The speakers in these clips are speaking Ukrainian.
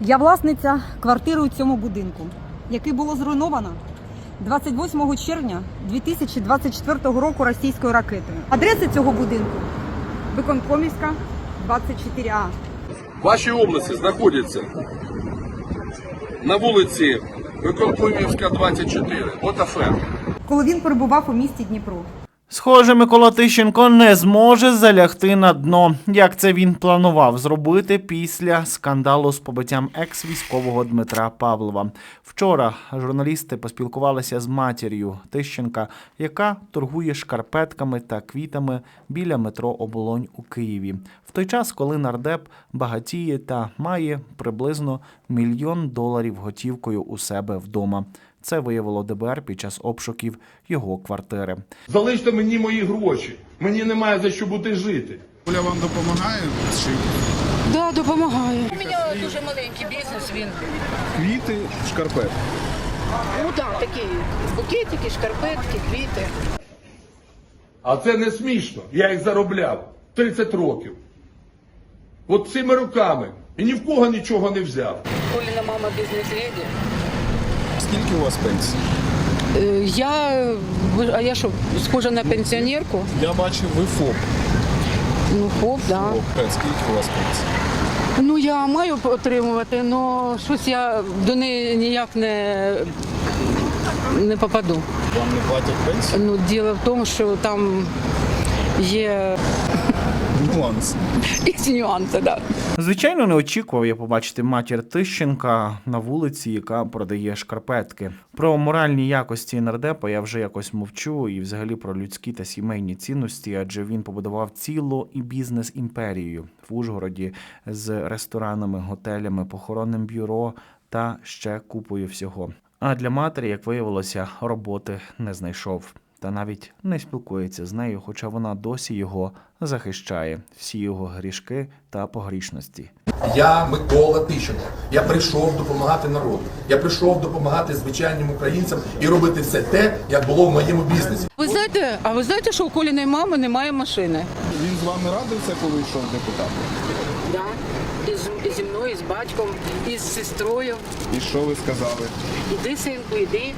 Я власниця квартири у цьому будинку, який було зруйновано 28 червня 2024 року російською ракетою. Адреса цього будинку Виконкомівська, 24А. В вашій області знаходяться на вулиці Виконкомівська, 24. От афера. коли він перебував у місті Дніпро. Схоже, Микола Тищенко не зможе залягти на дно, як це він планував зробити після скандалу з побиттям екс-військового Дмитра Павлова. Вчора журналісти поспілкувалися з матір'ю Тищенка, яка торгує шкарпетками та квітами біля метро Оболонь у Києві. В той час, коли нардеп багатіє та має приблизно мільйон доларів готівкою у себе вдома. Це виявило ДБР під час обшуків його квартири. Залиште мені мої гроші. Мені немає за що бути жити. Оля вам допомагає чи Да, допомагає. У мене дуже маленький бізнес, він. квіти, шкарпет. Ну так, такі букетики, шкарпетки, квіти. А це не смішно. Я їх заробляв 30 років. От цими руками. І ні в кого нічого не взяв. Коліна мама бізнес-леді. Скільки у вас пенсій? Е, Я, а я що, схожа на пенсіонерку? Я бачив, ви ФОП. Ну, хоп, да. ФОП. Скільки у вас пенсій? Ну, я маю отримувати, але щось я до неї ніяк не, не попаду. Вам не платять пенсію? Ну, діло в тому, що там є Нюанс. якісь нюанси, да. Звичайно, не очікував я побачити матір Тищенка на вулиці, яка продає шкарпетки. Про моральні якості нардепа я вже якось мовчу, і взагалі про людські та сімейні цінності, адже він побудував цілу і бізнес імперію в Ужгороді з ресторанами, готелями, похоронним бюро та ще купою всього. А для матері, як виявилося, роботи не знайшов. Та навіть не спілкується з нею, хоча вона досі його захищає, всі його грішки та погрішності. Я Микола Тищенко. Я прийшов допомагати народу. Я прийшов допомагати звичайним українцям і робити все те, як було в моєму бізнесі. Ви знаєте, а ви знаєте, що у Коліної мами немає машини? Він з вами радився, коли йшов депутатом? Да. І з, і зі мною, і з батьком, і з сестрою. І що ви сказали? Іди, синку, іди.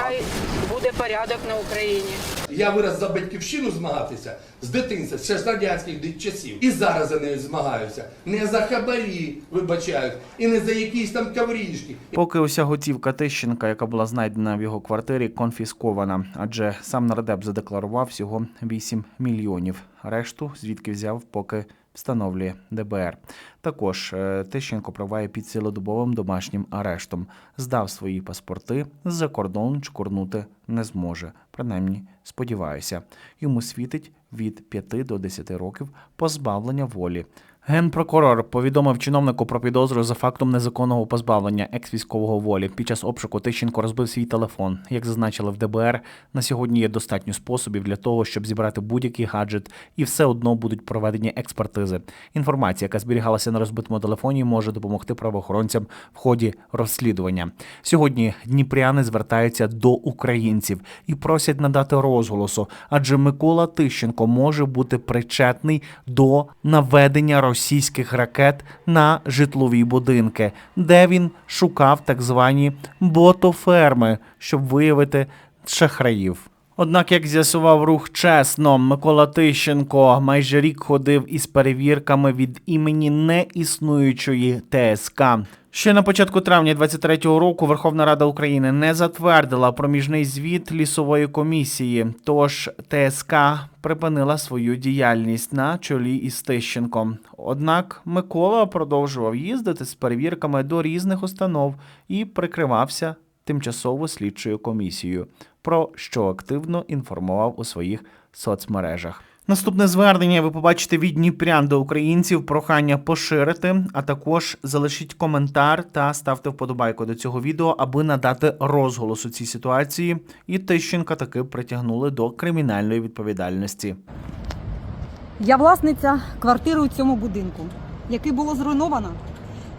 Хай буде порядок на Україні. Я вираз за батьківщину змагатися з дитинства, ще з радянських часів. І зараз за нею змагаюся. Не за хабарі, вибачають, і не за якісь там каврішки. Поки уся готівка Тищенка, яка була знайдена в його квартирі, конфіскована, адже сам нардеп задекларував всього 8 мільйонів. Решту звідки взяв, поки встановлює ДБР. Також е, Тищенко проває під цілодобовим домашнім арештом. Здав свої паспорти з-за кордон чкурнути не зможе. Принаймні, сподіваюся, йому світить від 5 до 10 років позбавлення волі. Генпрокурор повідомив чиновнику про підозру за фактом незаконного позбавлення екс-військового волі. Під час обшуку Тищенко розбив свій телефон. Як зазначили в ДБР, на сьогодні є достатньо способів для того, щоб зібрати будь-який гаджет, і все одно будуть проведені експертизи. Інформація, яка зберігалася на розбитому телефоні, може допомогти правоохоронцям в ході розслідування. Сьогодні дніпряни звертаються до українців і просять надати розголосу, адже Микола Тищенко може бути причетний до наведення російських ракет на житлові будинки, де він шукав так звані ботоферми, щоб виявити шахраїв. Однак, як з'ясував рух чесно, Микола Тищенко майже рік ходив із перевірками від імені неіснуючої ТСК. Ще на початку травня 23-го року Верховна Рада України не затвердила проміжний звіт лісової комісії. Тож ТСК припинила свою діяльність на чолі із Тищенком. Однак Микола продовжував їздити з перевірками до різних установ і прикривався тимчасово слідчою комісією, про що активно інформував у своїх соцмережах. Наступне звернення ви побачите від Дніпрян до українців. Прохання поширити, а також залишіть коментар та ставте вподобайку до цього відео, аби надати розголос у цій ситуації. І Тищенка таки притягнули до кримінальної відповідальності. Я власниця квартири у цьому будинку, який було зруйновано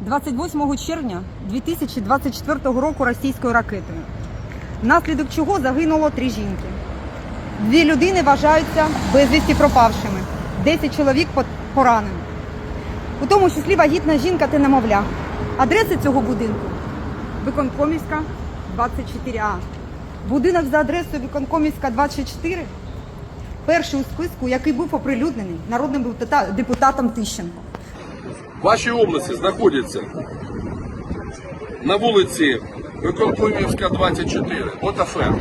28 червня 2024 року російською ракетою, внаслідок чого загинуло три жінки. Дві людини вважаються безвісті пропавшими, 10 чоловік по- поранені. У тому числі вагітна жінка та немовля. Адреса цього будинку Виконкомівська 24А. Будинок за адресою Виконкомівська 24 перший у списку, який був оприлюднений народним депутатом Тищенко. В вашій області знаходяться на вулиці Виконкомівська, 24. От афера.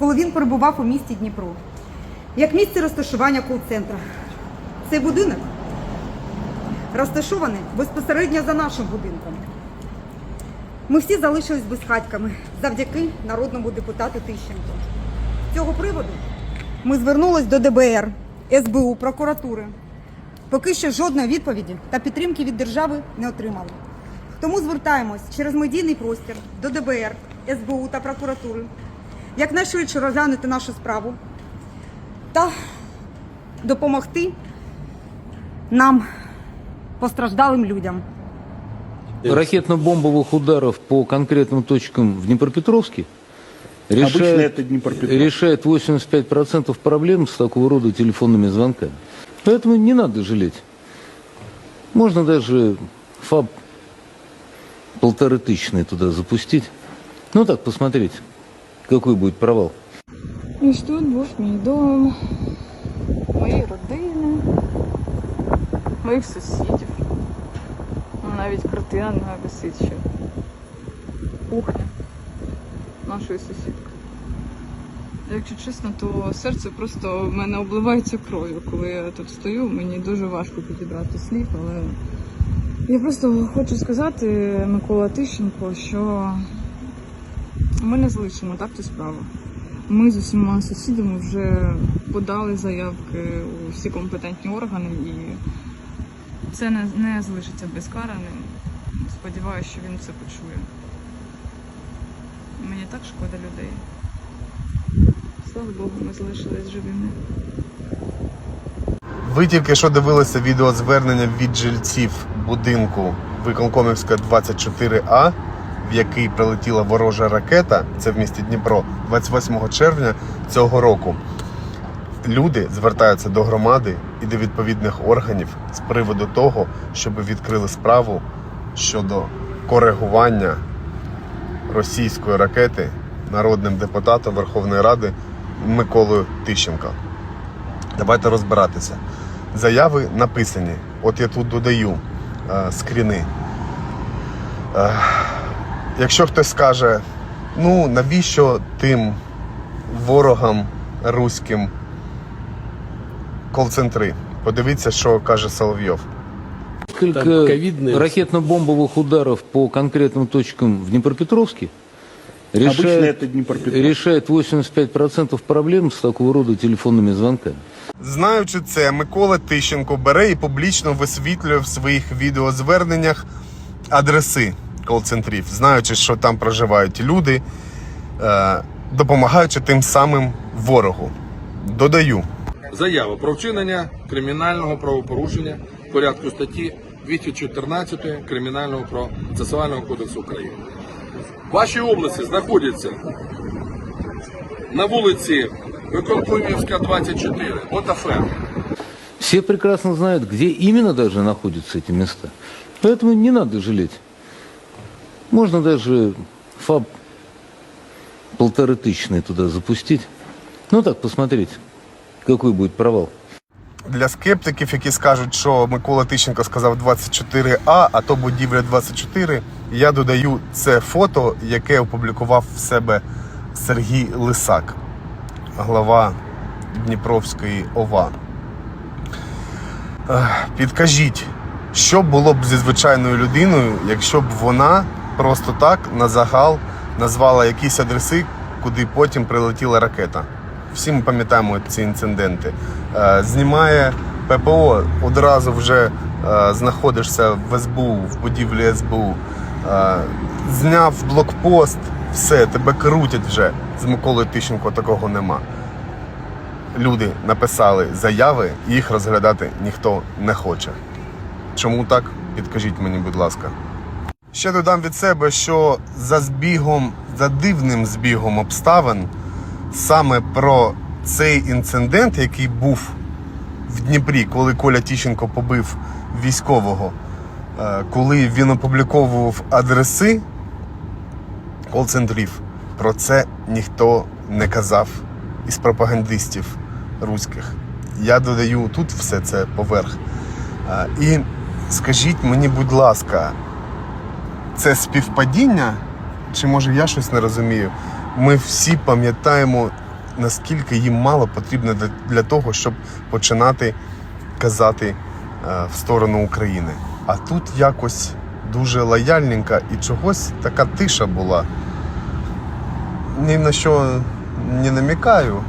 Коли він перебував у місті Дніпро. Як місце розташування кол-центра. Цей будинок розташований безпосередньо за нашим будинком. Ми всі залишились безхатьками завдяки народному депутату Тищенко. З цього приводу ми звернулись до ДБР, СБУ, прокуратури. Поки що жодної відповіді та підтримки від держави не отримали. Тому звертаємось через медійний простір до ДБР, СБУ та прокуратури якнайшвидше розглянути нашу справу та допомогти нам, постраждалим людям. ракетно-бомбовых ударов по конкретным точкам в Днепропетровске решает, решает 85% проблем с такого рода телефонными звонками. Поэтому не надо жалеть. Можно даже ФАБ полторы тысячные туда запустить. Ну так, посмотреть, какой будет провал. Ось тут був мій дом, мої родини, моїх сусідів. Навіть картина висить ще. Кухня нашої сусідки. Якщо чесно, то серце просто в мене обливається кров'ю, коли я тут стою. Мені дуже важко підібрати слів, але я просто хочу сказати Микола Тищенко, що ми не залишимо так цю справу. Ми з усіма сусідами вже подали заявки у всі компетентні органи, і це не, не залишиться безкараним. Сподіваюся, що він це почує. Мені так шкода людей. Слава Богу, ми залишились живими. Ви тільки що дивилися відеозвернення від жильців будинку Виконкомівська 24А, в який прилетіла ворожа ракета, це в місті Дніпро, 28 червня цього року. Люди звертаються до громади і до відповідних органів з приводу того, щоб відкрили справу щодо коригування російської ракети народним депутатом Верховної Ради Миколою Тищенко. Давайте розбиратися. Заяви написані. От я тут додаю е, скріни. Е, якщо хтось скаже, ну навіщо тим ворогам руським кол-центри? Подивіться, що каже Соловйов. Несколько ракетно-бомбовых ударов по конкретным точкам в Днепропетровске решает, решает 85% проблем с такого рода телефонными звонками. Знаючи це, Микола Тищенко бере і публічно висвітлює в своїх відеозверненнях адреси кол-центрів, знаючи, що там проживають люди, е, допомагаючи тим самим ворогу. Додаю, Заява про вчинення кримінального правопорушення в порядку статті 214 Кримінального процесуального кодексу України. В вашій області знаходяться на вулиці Виконкомівська, 24. От афера. Все прекрасно знают, где именно даже находятся эти места. Поэтому не надо жалеть. Можно даже ФАБ полторы тысячные туда запустить. Ну так, посмотреть, какой будет провал. для скептиків, які скажуть, що Микола Тищенко сказав 24А, а то будівля 24, я додаю це фото, яке опублікував в себе Сергій Лисак, глава Дніпровської ОВА. Ех, Підкажіть, що було б зі звичайною людиною, якщо б вона просто так на загал назвала якісь адреси, куди потім прилетіла ракета. Всі ми пам'ятаємо ці інциденти. Е, Знімає ППО, одразу вже е, знаходишся в СБУ, в будівлі СБУ. Е, Зняв блокпост, все, тебе крутять вже. З Миколою Тищенко такого нема люди написали заяви, їх розглядати ніхто не хоче. Чому так? Підкажіть мені, будь ласка. Ще додам від себе, що за збігом, за дивним збігом обставин, саме про цей інцидент, який був в Дніпрі, коли Коля Тіщенко побив військового, е, коли він опубліковував адреси кол-центрів, про це ніхто не казав із пропагандистів руських. Я додаю тут все це поверх. Е, І скажіть мені, будь ласка, це співпадіння? Чи може я щось не розумію? Ми всі пам'ятаємо, наскільки їм мало потрібно для, того, щоб починати казати е, в сторону України. А тут якось дуже лояльненько і чогось така тиша була. Ні на що не намікаю.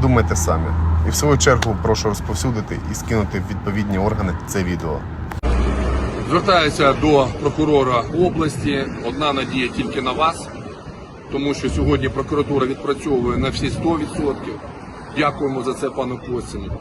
Думайте самі. І в свою чергу прошу розповсюдити і скинути в відповідні органи це відео. Звертаюся до прокурора області. Одна надія тільки на вас, тому що сьогодні прокуратура відпрацьовує на всі 100%. Дякуємо за це пану Костіну.